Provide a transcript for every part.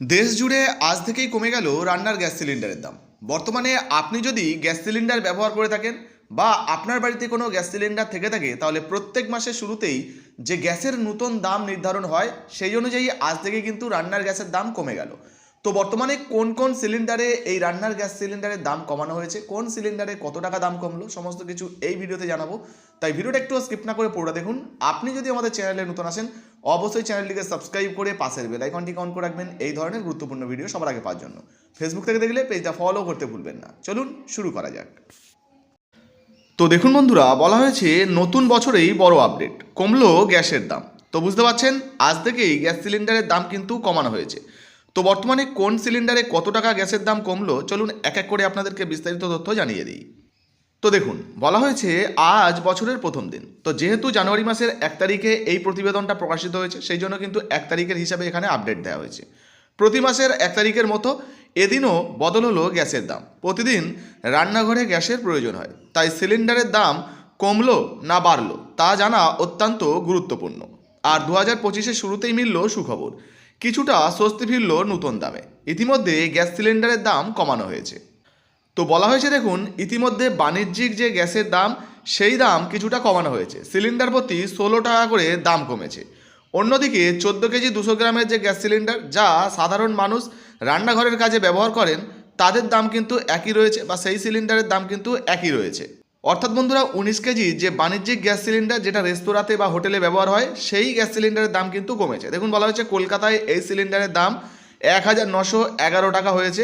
দেশ জুড়ে আজ থেকেই কমে গেল রান্নার গ্যাস সিলিন্ডারের দাম। বর্তমানে আপনি যদি গ্যাস সিলিন্ডার ব্যবহার করে থাকেন বা আপনার বাড়িতে কোনো গ্যাস সিলিন্ডার থেকে থাকে, তাহলে প্রত্যেক মাসের শুরুতেই যে গ্যাসের নতুন দাম নির্ধারণ হয়, সেই অনুযায়ী আজ থেকে কিন্তু রান্নার গ্যাসের দাম কমে গেল। তো বর্তমানে কোন কোন সিলিন্ডারে এই রান্নার গ্যাস সিলিন্ডারের দাম কমানো হয়েছে? কোন সিলিন্ডারে কত টাকা দাম কমলো? সমস্ত কিছু এই ভিডিওতে জানাব। তাই ভিডিওটা একটু স্কিপ না করে পুরোটা দেখুন। আপনি যদি আমাদের চ্যানেলে নতুন আসেন, অবশ্যই চ্যানেলটিকে সাবস্ক্রাইব করে পাশের বেল আইকনটি অন করে রাখবেন। এই ধরনের গুরুত্বপূর্ণ ভিডিও সবার আগে পাওয়ার জন্য। ফেসবুক থেকে দেখলে পেজটা ফলো করতে ভুলবেন না। চলুন শুরু করা যাক। তো দেখুন বন্ধুরা, বলা হয়েছে নতুন বছরেই বড় আপডেট কমলো গ্যাসের দাম। তো বুঝতে পারছেন, আজ থেকেই গ্যাস সিলিন্ডারের দাম কিন্তু কমানো হয়েছে। তো বর্তমানে কোন সিলিন্ডারে কত টাকা গ্যাসের দাম কমলো? চলুন এক এক করে আপনাদেরকে বিস্তারিত তথ্য জানিয়ে দিই। তো দেখুন, বলা হয়েছে আজ বছরের প্রথম দিন। তো যেহেতু জানুয়ারি মাসের এক তারিখে এই প্রতিবেদনটা প্রকাশিত হয়েছে, সেই জন্য কিন্তু এক তারিখের হিসাবে এখানে আপডেট দেওয়া হয়েছে। প্রতি মাসের এক তারিখের মতো এদিনও বদল হলো গ্যাসের দাম। প্রতিদিন রান্নাঘরে গ্যাসের প্রয়োজন হয়। তাই সিলিন্ডারের দাম কমলো না বাড়লো, তা জানা অত্যন্ত গুরুত্বপূর্ণ। আর দু হাজার পঁচিশের শুরুতেই মিলল সুখবর। কিছুটা স্বস্তি ফিরল নতুন দামে। ইতিমধ্যে গ্যাস সিলিন্ডারের দাম কমানো হয়েছে। তো বলা হয়েছে, দেখুন, ইতিমধ্যে বাণিজ্যিক যে গ্যাসের দাম, সেই দাম কিছুটা কমানো হয়েছে। সিলিন্ডার প্রতি ষোলো টাকা করে দাম কমেছে। অন্যদিকে চোদ্দ কেজি দুশো গ্রামের যে গ্যাস সিলিন্ডার, যা সাধারণ মানুষ রান্নাঘরের কাজে ব্যবহার করেন, তাদের দাম কিন্তু একই রয়েছে বা সেই সিলিন্ডারের দাম কিন্তু একই রয়েছে। অর্থাৎ বন্ধুরা, উনিশ কেজি যে বাণিজ্যিক গ্যাস সিলিন্ডার যেটা রেস্তোরাঁতে বা হোটেলে ব্যবহার হয়, সেই গ্যাস সিলিন্ডারের দাম কিন্তু কমেছে। দেখুন, বলা হয়েছে কলকাতায় এই সিলিন্ডারের দাম এক হাজার নশো এগারো টাকা হয়েছে,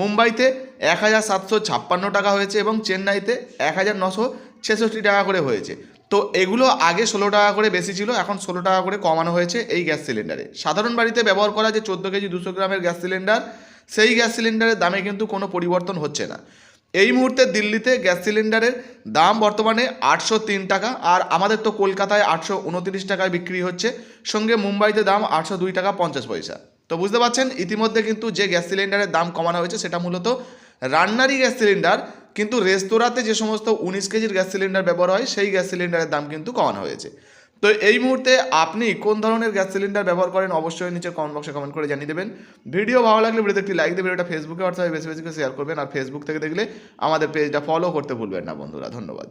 মুম্বাইতে এক হাজার সাতশো ছাপ্পান্ন টাকা হয়েছে এবং চেন্নাইতে এক হাজার নশো ছেষট্টি টাকা করে হয়েছে। তো এগুলো আগে ষোলো টাকা করে বেশি ছিল, এখন ষোলো টাকা করে কমানো হয়েছে এই গ্যাস সিলিন্ডারে। সাধারণ বাড়িতে ব্যবহার করা যে চোদ্দ কেজি দুশো গ্রামের গ্যাস সিলিন্ডার, সেই গ্যাস সিলিন্ডারের দামে কিন্তু কোনো পরিবর্তন হচ্ছে না। এই মুহূর্তে দিল্লিতে গ্যাস সিলিন্ডারের দাম বর্তমানে আটশো তিন টাকা আর আমাদের তো কলকাতায় আটশো উনত্রিশ টাকায় বিক্রি হচ্ছে, সঙ্গে মুম্বাইতে দাম আটশো দুই টাকা পঞ্চাশ পয়সা। তো বুঝতে পারছেন, ইতিমধ্যে কিন্তু যে গ্যাস সিলিন্ডারের দাম কমানো হয়েছে সেটা মূলত রান্নারই গ্যাস সিলিন্ডার, কিন্তু রেস্তোরাঁতে যে সমস্ত উনিশ কেজির গ্যাস সিলিন্ডার ব্যবহার হয়, সেই গ্যাস সিলিন্ডারের দাম কিন্তু কমানো হয়েছে। তো এই মুহূর্তে আপনি কোন ধরনের গ্যাস সিলিন্ডার ব্যবহার করেন অবশ্যই নিচে কমেন্ট বক্সে কমেন্ট করে জানিয়ে দেবেন। ভিডিও ভালো লাগলে ভিডিওতে একটি লাইক দেবেন এটা ফেসবুকে হোয়াটসঅ্যাপে বেশি বেশি করে শেয়ার করবেন আর ফেসবুক থেকে দেখলে আমাদের পেজটা ফলো করতে ভুলবেন না বন্ধুরা, ধন্যবাদ।